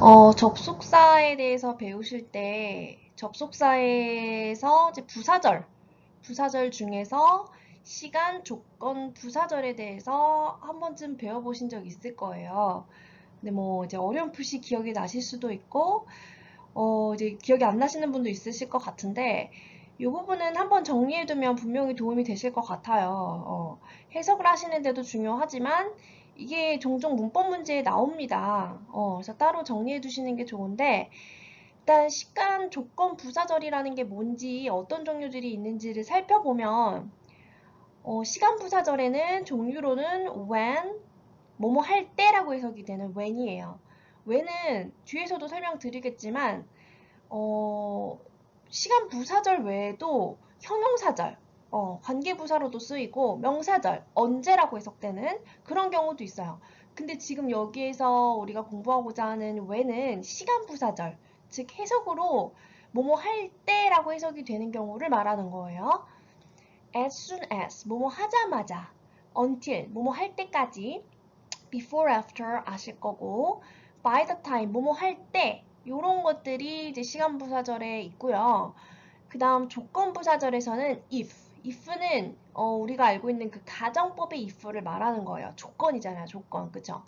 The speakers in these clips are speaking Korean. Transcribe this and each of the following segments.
어, 접속사에 대해서 배우실 때 접속사에서 이제 부사절, 부사절 중에서 시간, 조건, 부사절에 대해서 한 번쯤 배워보신 적 있을 거예요. 근데 뭐 이제 어렴풋이 기억이 나실 수도 있고, 어, 이제 기억이 안 나시는 분도 있으실 것 같은데, 이 부분은 한번 정리해두면 분명히 도움이 되실 것 같아요. 어, 해석을 하시는데도 중요하지만, 이게 종종 문법 문제에 나옵니다. 어, 그래서 따로 정리해 두시는 게 좋은데, 일단 시간 조건 부사절이라는 게 뭔지 어떤 종류들이 있는지를 살펴보면, 어, 시간 부사절에는 종류로는 when, 뭐뭐 할 때라고 해석이 되는 when이에요. when은 뒤에서도 설명드리겠지만, 어, 시간 부사절 외에도 형용사절, 어, 관계부사로도 쓰이고 명사절, 언제라고 해석되는 그런 경우도 있어요. 근데 지금 여기에서 우리가 공부하고자 하는 when은 시간 부사절, 즉 해석으로 뭐뭐 할 때라고 해석이 되는 경우를 말하는 거예요. as soon as, 뭐뭐 하자마자, until, 뭐뭐 할 때까지, before, after 아실 거고, by the time, 뭐뭐 할 때, 이런 것들이 이제 시간 부사절에 있고요. 그 다음 조건 부사절에서는 if, if는 어, 우리가 알고 있는 그 가정법의 if를 말하는 거예요. 조건이잖아요, 조건, 그죠?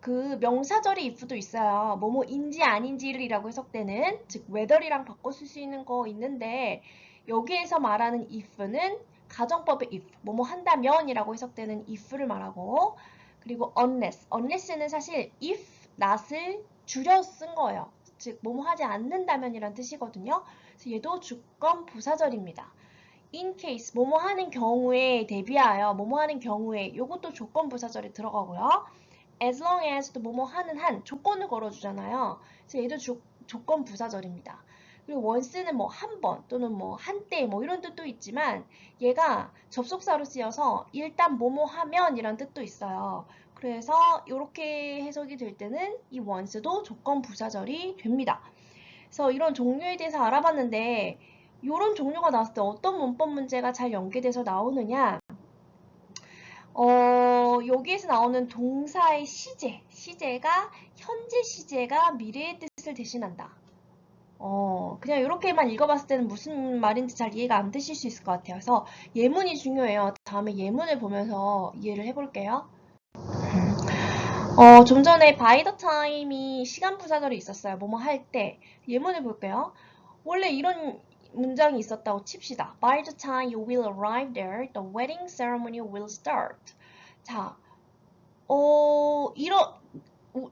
그 명사절의 if도 있어요. 뭐뭐인지 아닌지를 이라고 해석되는 즉 whether이랑 바꿔 쓸 수 있는 거 있는데 여기에서 말하는 if는 가정법의 if, 뭐뭐 한다면 이라고 해석되는 if를 말하고 그리고 unless, unless는 사실 if, not을 줄여 쓴 거예요. 즉 뭐뭐 하지 않는다면 이란 뜻이거든요. 그래서 얘도 주권 부사절입니다. In case, 뭐뭐 하는 경우에 대비하여, 뭐뭐 하는 경우에 이것도 조건 부사절에 들어가고요. as long as 또 뭐뭐 하는 한 조건을 걸어주잖아요. 그래서 얘도 조, 조건 부사절입니다. 그리고 once는 뭐 한 번 또는 뭐 한때 뭐 이런 뜻도 있지만 얘가 접속사로 쓰여서 일단 뭐뭐 하면 이란 뜻도 있어요. 그래서 이렇게 해석이 될 때는 이 once도 조건 부사절이 됩니다. 그래서 이런 종류에 대해서 알아봤는데 이런 종류가 나왔을 때 어떤 문법 문제가 잘 연계돼서 나오느냐 어, 여기에서 나오는 동사의 시제, 시제가 현재 시제가 미래의 뜻을 대신한다. 어, 그냥 이렇게만 읽어봤을 때는 무슨 말인지 잘 이해가 안 되실 수 있을 것 같아요. 그래서 예문이 중요해요. 다음에 예문을 보면서 이해를 해볼게요. 어, 좀 전에 by the time이 시간 부사절이 있었어요. 뭐뭐 할 때. 예문을 볼게요. 원래 이런 문장이 있었다고 칩시다. By the time you will arrive there, the wedding ceremony will start. 자, 어, 이런,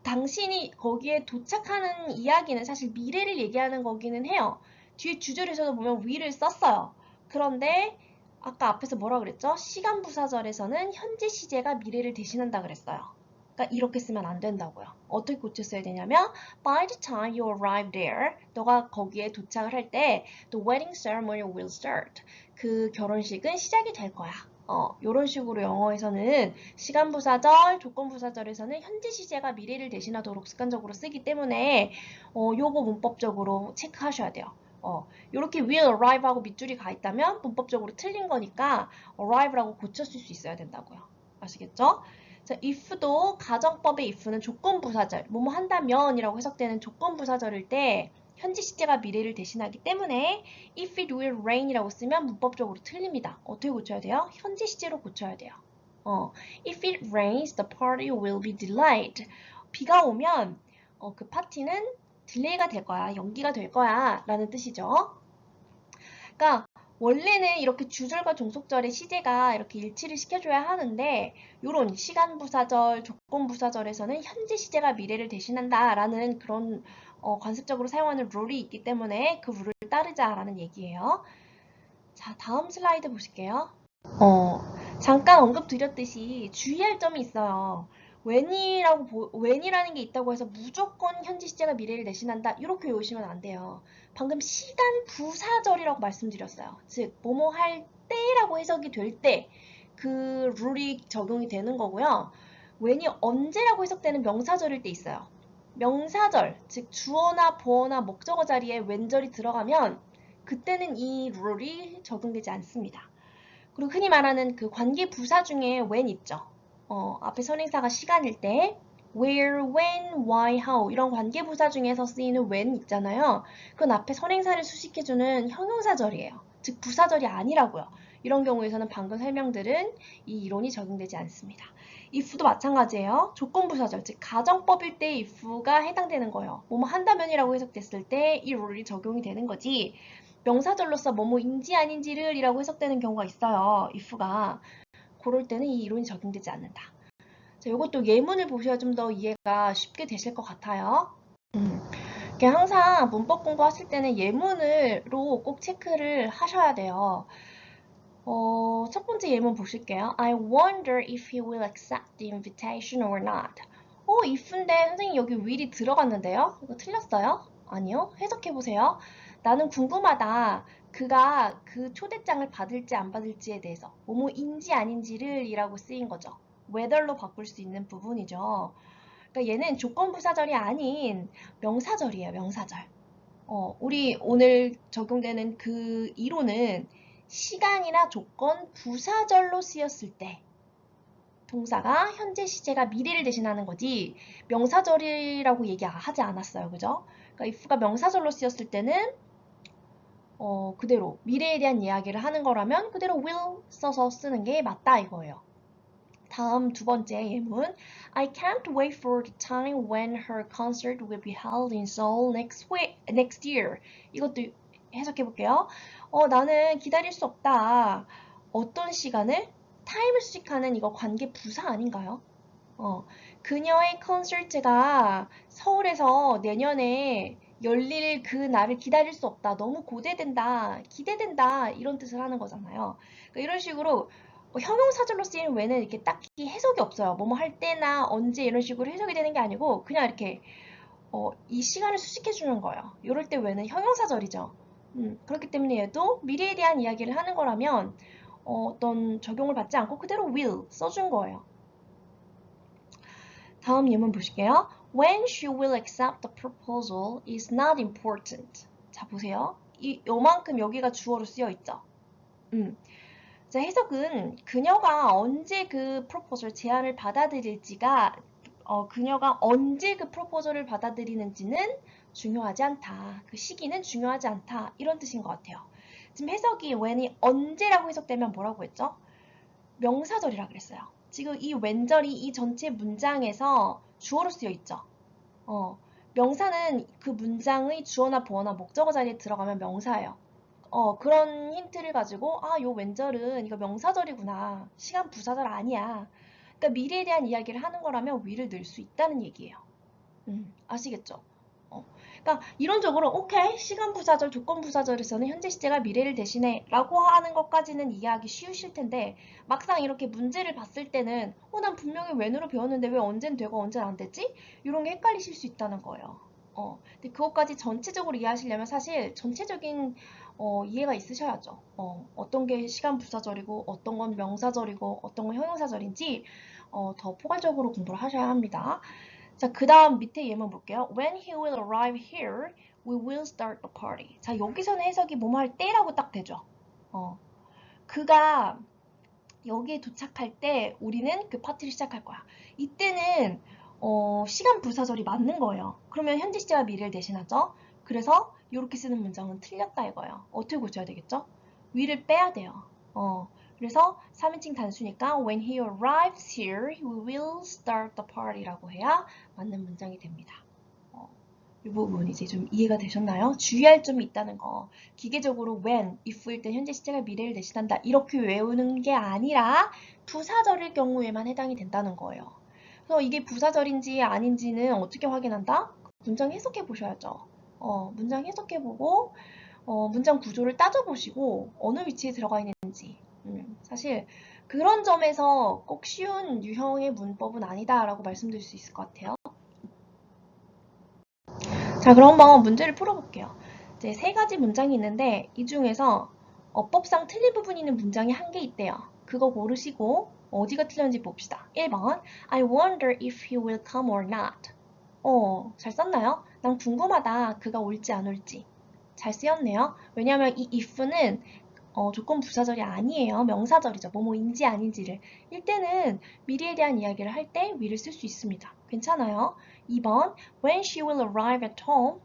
당신이 거기에 도착하는 이야기는 사실 미래를 얘기하는 거기는 해요. 뒤에 주절에서도 보면 will을 썼어요. 그런데 아까 앞에서 뭐라 그랬죠? 시간 부사절에서는 현재 시제가 미래를 대신한다 그랬어요. 그러니까 이렇게 쓰면 안 된다고요. 어떻게 고쳤어야 되냐면 by the time you arrive there, 너가 거기에 도착을 할 때 the wedding ceremony will start. 그 결혼식은 시작이 될 거야. 어, 이런 식으로 영어에서는 시간 부사절, 조건 부사절에서는 현재 시제가 미래를 대신하도록 습관적으로 쓰기 때문에 어, 요거 문법적으로 체크하셔야 돼요. 어, 이렇게 will arrive하고 밑줄이 가 있다면 문법적으로 틀린 거니까 arrive라고 고쳤을 수 있어야 된다고요. 아시겠죠? 자, if도 가정법의 if는 조건 부사절, 뭐뭐 한다면이라고 해석되는 조건 부사절일 때 현재 시제가 미래를 대신하기 때문에 if it will rain이라고 쓰면 문법적으로 틀립니다. 어떻게 고쳐야 돼요? 현재 시제로 고쳐야 돼요. 어, if it rains, the party will be delayed. 비가 오면 어, 그 파티는 딜레이가 될 거야, 연기가 될 거야 라는 뜻이죠. 그러니까 원래는 이렇게 주절과 종속절의 시제가 이렇게 일치를 시켜줘야 하는데 이런 시간 부사절, 조건 부사절에서는 현재 시제가 미래를 대신한다 라는 그런 어, 관습적으로 사용하는 룰이 있기 때문에 그 룰을 따르자라는 얘기예요. 자, 다음 슬라이드 보실게요. 어, 잠깐 언급드렸듯이 주의할 점이 있어요. When이라고 when이라는 게 있다고 해서 무조건 현재 시제가 미래를 대신한다 이렇게 외우시면 안 돼요. 방금 시간 부사절이라고 말씀드렸어요. 즉 뭐뭐 할 때라고 해석이 될 때 그 룰이 적용이 되는 거고요. when이 언제라고 해석되는 명사절일 때 있어요. 명사절, 즉 주어나 보어나 목적어 자리에 when절이 들어가면 그때는 이 룰이 적용되지 않습니다. 그리고 흔히 말하는 그 관계 부사 중에 when 있죠. 어, 앞에 선행사가 시간일 때 where, when, why, how 이런 관계부사 중에서 쓰이는 when 있잖아요. 그건 앞에 선행사를 수식해주는 형용사절이에요. 즉 부사절이 아니라고요. 이런 경우에서는 방금 설명들은 이 이론이 적용되지 않습니다. if도 마찬가지예요. 조건부사절, 즉 가정법일 때 if가 해당되는 거예요. 뭐뭐 한다면이라고 해석됐을 때 이 룰이 적용이 되는 거지. 명사절로서 뭐뭐인지 아닌지를 이라고 해석되는 경우가 있어요. if가. 그럴 때는 이 이론이 적용되지 않는다. 자, 이것도 예문을 보셔야 좀 더 이해가 쉽게 되실 것 같아요. 음. 항상 문법 공부하실 때는 예문으로 꼭 체크를 하셔야 돼요. 어, 첫 번째 예문 보실게요. I wonder if he will accept the invitation or not. 어, if인데 선생님 여기 will이 들어갔는데요? 이거 틀렸어요? 아니요. 해석해 보세요. 나는 궁금하다. 그가 그 초대장을 받을지 안 받을지에 대해서 뭐뭐인지 아닌지를 이라고 쓰인 거죠. whether로 바꿀 수 있는 부분이죠. 그러니까 얘는 조건부사절이 아닌 명사절이에요. 명사절. 어, 우리 오늘 적용되는 그 이론은 시간이나 조건, 부사절로 쓰였을 때 동사가 현재 시제가 미래를 대신하는 거지 명사절이라고 얘기하지 않았어요. 그죠? 그러니까 if가 명사절로 쓰였을 때는 어, 그대로 미래에 대한 이야기를 하는 거라면 그대로 will 써서 쓰는 게 맞다 이거예요. 다음 두 번째 예문 I can't wait for the time when her concert will be held in Seoul next week, next year. 이것도 해석해 볼게요. 어, 나는 기다릴 수 없다. 어떤 시간을? 타임을 수식하는 이거 관계 부사 아닌가요? 어, 그녀의 콘서트가 서울에서 내년에 열릴 그 날을 기다릴 수 없다. 너무 고대된다. 기대된다. 이런 뜻을 하는 거잖아요. 그러니까 이런 식으로 뭐 형용사절로 쓰이는 왜는 이렇게 딱히 해석이 없어요. 뭐뭐 할 때나 언제 이런 식으로 해석이 되는 게 아니고 그냥 이렇게 어, 이 시간을 수식해 주는 거예요. 이럴 때 왜는 형용사절이죠. 음, 그렇기 때문에 얘도 미래에 대한 이야기를 하는 거라면 어, 떤 적용을 받지 않고 그대로 will 써준 거예요. 다음 예문 보실게요. When she will accept the proposal is not important. 자, 보세요. 이, 요만큼 여기가 주어로 쓰여 있죠. 음. 자, 해석은 그녀가 언제 그 프로포절 제안을 받아들일지가 어, 그녀가 언제 그 프로포절을 받아들이는지는 중요하지 않다. 그 시기는 중요하지 않다. 이런 뜻인 것 같아요. 지금 해석이 when이 언제라고 해석되면 뭐라고 했죠? 명사절이라 그랬어요. 지금 이 when절이 이 전체 문장에서 주어로 쓰여 있죠. 어, 명사는 그 문장의 주어나 보어나 목적어 자리에 들어가면 명사예요. 어, 그런 힌트를 가지고 아, 요 왼절은 이거 명사절이구나. 시간 부사절 아니야. 그러니까 미래에 대한 이야기를 하는 거라면 위를 넣을 수 있다는 얘기예요. 음, 아시겠죠? 어, 그러니까 이론적으로 오케이 시간 부사절, 조건 부사절에서는 현재 시제가 미래를 대신해 라고 하는 것까지는 이해하기 쉬우실 텐데 막상 이렇게 문제를 봤을 때는 어, 난 분명히 when으로 배웠는데 왜 언젠 되고 언젠 안 됐지? 이런 게 헷갈리실 수 있다는 거예요. 어, 근데 그것까지 전체적으로 이해하시려면 사실 전체적인 어, 이해가 있으셔야죠. 어, 어떤 게 시간 부사절이고 어떤 건 명사절이고 어떤 건 형용사절인지 어, 더 포괄적으로 공부를 하셔야 합니다. 자, 그 다음 밑에 예문 볼게요. When he will arrive here, we will start the party. 자, 여기서는 해석이 뭐뭐 할 때라고 딱 되죠. 어, 그가 여기에 도착할 때 우리는 그 파티를 시작할 거야. 이때는 어, 시간 부사절이 맞는 거예요. 그러면 현재 시제와 미래를 대신하죠. 그래서 이렇게 쓰는 문장은 틀렸다 이거예요. 어떻게 고쳐야 되겠죠? 위를 빼야 돼요. 어, 그래서 3인칭 단수니까 when he arrives here, we will start the party라고 해야 맞는 문장이 됩니다. 어, 이 부분 이제 좀 이해가 되셨나요? 주의할 점이 있다는 거. 기계적으로 when, if일 때 현재 시제가 미래를 대신한다. 이렇게 외우는 게 아니라 부사절일 경우에만 해당이 된다는 거예요. 그래서 이게 부사절인지 아닌지는 어떻게 확인한다? 문장 해석해 보셔야죠. 어, 문장 해석해 보고 어, 문장 구조를 따져보시고 어느 위치에 들어가 있는지 음, 사실 그런 점에서 꼭 쉬운 유형의 문법은 아니다라고 말씀드릴 수 있을 것 같아요. 자, 그럼 한번 문제를 풀어볼게요. 이제 세 가지 문장이 있는데 이 중에서 어법상 틀린 부분이 있는 문장이 한 개 있대요. 그거 고르시고 어디가 틀렸는지 봅시다. 1번 I wonder if he will come or not. 어, 잘 썼나요? 난 궁금하다. 그가 올지 안 올지. 잘 쓰였네요. 왜냐하면 이 if는 어, 조건 부사절이 아니에요. 명사절이죠. 뭐뭐인지 아닌지를. 이때는 미래에 대한 이야기를 할때 will을 쓸수 있습니다. 괜찮아요. 2번 When she will arrive at home,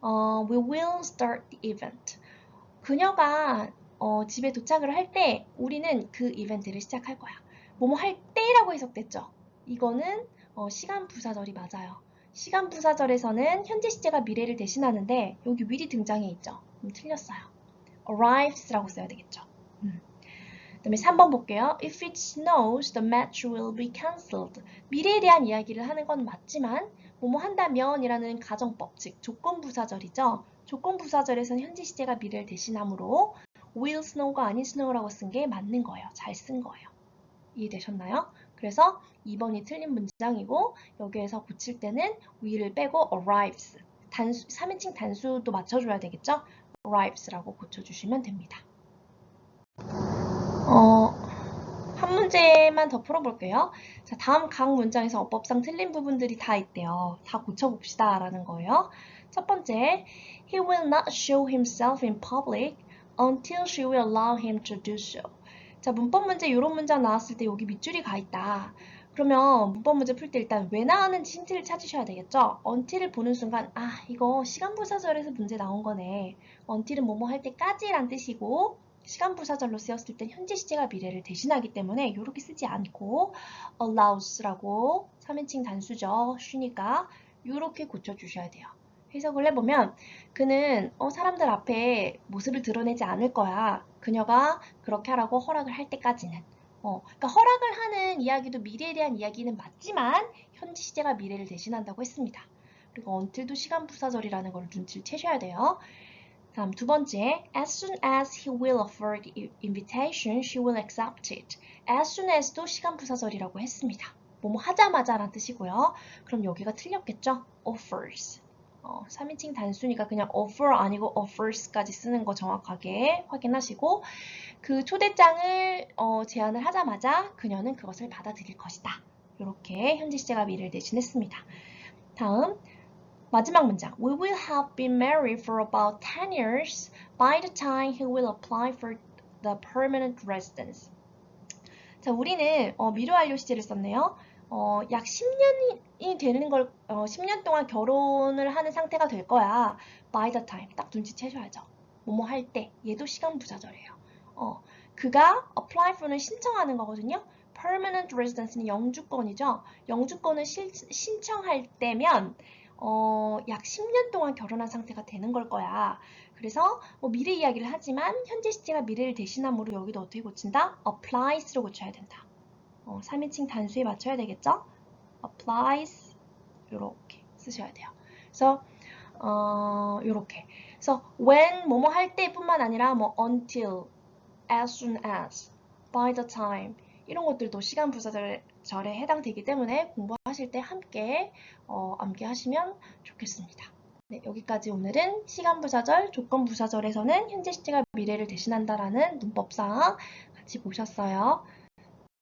어, we will start the event. 그녀가 어, 집에 도착을 할 때 우리는 그 이벤트를 시작할 거야. 뭐뭐 할 때라고 해석됐죠. 이거는 어, 시간 부사절이 맞아요. 시간 부사절에서는 현재 시제가 미래를 대신하는데 여기 will이 등장해 있죠. 음, 틀렸어요. Arrives라고 써야 되겠죠. 음. 그다음에 3번 볼게요. If it snows, the match will be cancelled. 미래에 대한 이야기를 하는 건 맞지만 뭐뭐 한다면이라는 가정법, 즉 조건 부사절이죠. 조건 부사절에서는 현재 시제가 미래를 대신하므로 will snow가 아닌 snow라고 쓴 게 맞는 거예요. 잘 쓴 거예요. 이해되셨나요? 그래서 2번이 틀린 문장이고 여기에서 고칠 때는 will을 빼고 arrives 단수, 3인칭 단수도 맞춰줘야 되겠죠? Arrives라고 고쳐주시면 됩니다. 어, 한 문제만 더 풀어볼게요. 자, 다음 각 문장에서 어법상 틀린 부분들이 다 있대요. 다 고쳐봅시다 라는 거예요. 첫 번째, He will not show himself in public until she will allow him to do so. 자, 문법 문제 이런 문장 나왔을 때 여기 밑줄이 가 있다. 그러면 문법 문제 풀 때 일단 왜 나왔는지 힌트를 찾으셔야 되겠죠? until을 보는 순간 아 이거 시간 부사절에서 문제 나온 거네. until은 뭐뭐 할 때까지란 뜻이고 시간 부사절로 쓰였을 땐 현재 시제가 미래를 대신하기 때문에 이렇게 쓰지 않고 allows라고 3인칭 단수죠. 쉬니까 이렇게 고쳐주셔야 돼요. 해석을 해보면 그는 어, 사람들 앞에 모습을 드러내지 않을 거야. 그녀가 그렇게 하라고 허락을 할 때까지는. 어, 그러니까 허락을 하는 이야기도 미래에 대한 이야기는 맞지만 현재 시제가 미래를 대신한다고 했습니다. 그리고 until도 시간 부사절이라는 걸 눈치를 채셔야 돼요. 다음 두 번째, as soon as he will offer the invitation, she will accept it. as soon as도 시간 부사절이라고 했습니다. 뭐뭐 하자마자란 뜻이고요. 그럼 여기가 틀렸겠죠? offers. 어, 3인칭 단수니까 그냥 offer 아니고 offers까지 쓰는 거 정확하게 확인하시고 그 초대장을 어, 제안을 하자마자 그녀는 그것을 받아들일 것이다. 이렇게 현재 시제가 미래를 대신했습니다. 다음 마지막 문장 We will have been married for about 10 years by the time he will apply for the permanent residence. 자, 우리는 어, 미래 완료 시제를 썼네요. 어, 약 10년이 되는 걸, 어, 10년 동안 결혼을 하는 상태가 될 거야. by the time. 딱 눈치채셔야죠. 뭐뭐 할 때. 얘도 시간 부사절이에요. 어, 그가 apply for는 신청하는 거거든요. permanent residence는 영주권이죠. 영주권을 실, 신청할 때면, 어, 약 10년 동안 결혼한 상태가 되는 걸 거야. 그래서 뭐 미래 이야기를 하지만 현재 시제가 미래를 대신함으로 여기도 어떻게 고친다? applies로 고쳐야 된다. 어, 3인칭 단수에 맞춰야 되겠죠? Applies 이렇게 쓰셔야 돼요. 그래서 어, 이렇게. 그래서 when 뭐뭐 할 때뿐만 아니라 뭐 until, as soon as, by the time 이런 것들도 시간 부사절에 해당되기 때문에 공부하실 때 함께 어, 암기하시면 좋겠습니다. 네, 여기까지 오늘은 시간 부사절, 조건 부사절에서는 현재 시제가 미래를 대신한다라는 문법상 같이 보셨어요.